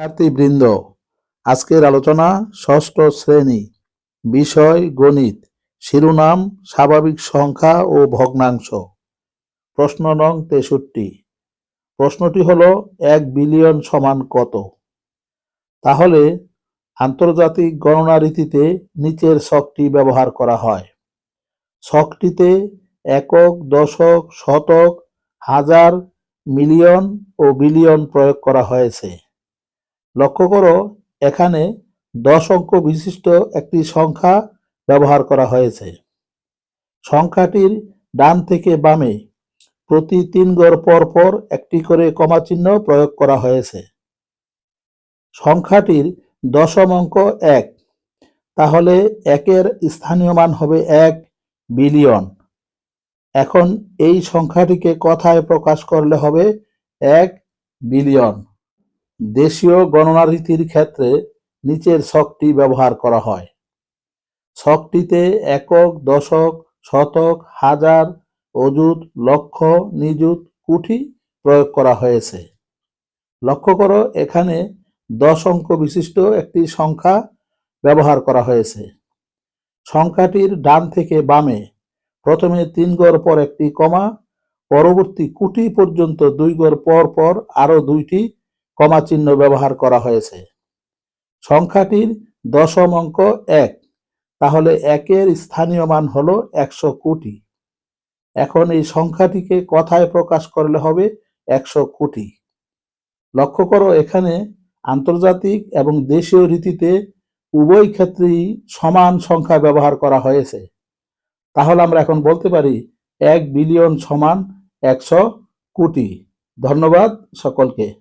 শিক্ষার্থীবৃন্দ আজকের আলোচনা ষষ্ঠ শ্রেণি, বিষয় গণিত, শিরোনাম স্বাভাবিক সংখ্যা ও ভগ্নাংশ। প্রশ্ন নং তেষট্টি। প্রশ্নটি হল, এক বিলিয়ন সমান কত? তাহলে, আন্তর্জাতিক গণনা রীতিতে নিচের ছকটি ব্যবহার করা হয়। ছকটিতে একক, দশক, শতক, হাজার, মিলিয়ন ও বিলিয়ন প্রয়োগ করা হয়েছে। লক্ষ্য করো, এখানে দশ অঙ্ক বিশিষ্ট একটি সংখ্যা ব্যবহার করা হয়েছে। সংখ্যাটির ডান থেকে বামে প্রতি তিন গড় পর পর একটি করে কমা চিহ্ন প্রয়োগ করা হয়েছে। সংখ্যাটির দশম অঙ্ক এক। তাহলে একের স্থানীয় মান হবে এক বিলিয়ন। এখন এই সংখ্যাটিকে কথায় প্রকাশ করলে হবে এক বিলিয়ন। দেশীয় গণনা রীতির ক্ষেত্রে নিচের ছকটি ব্যবহার করা হয়। ছকটিতে একক, দশক, শতক, হাজার, অযুত, লক্ষ, নিযুত, কুঠি প্রয়োগ করা হয়েছে। লক্ষ্য করো, এখানে দশ অঙ্ক বিশিষ্ট একটি সংখ্যা ব্যবহার করা হয়েছে। সংখ্যাটির ডান থেকে বামে প্রথমে তিন গড় পর একটি কমা, পরবর্তী কুটি পর্যন্ত দুই গড় পর পর আরও দুইটি কমা চিহ্ন ব্যবহার করা হয়েছে। সংখ্যাটির দশম অঙ্ক এক। তাহলে একের স্থানীয় মান হলো একশো কোটি। এখন এই সংখ্যাটিকে কথায় প্রকাশ করলে হবে একশো কোটি। লক্ষ্য করো, এখানে আন্তর্জাতিক এবং দেশীয় রীতিতে উভয় ক্ষেত্রেই সমান সংখ্যা ব্যবহার করা হয়েছে। তাহলে আমরা এখন বলতে পারি এক বিলিয়ন সমান একশো কোটি। ধন্যবাদ সকলকে।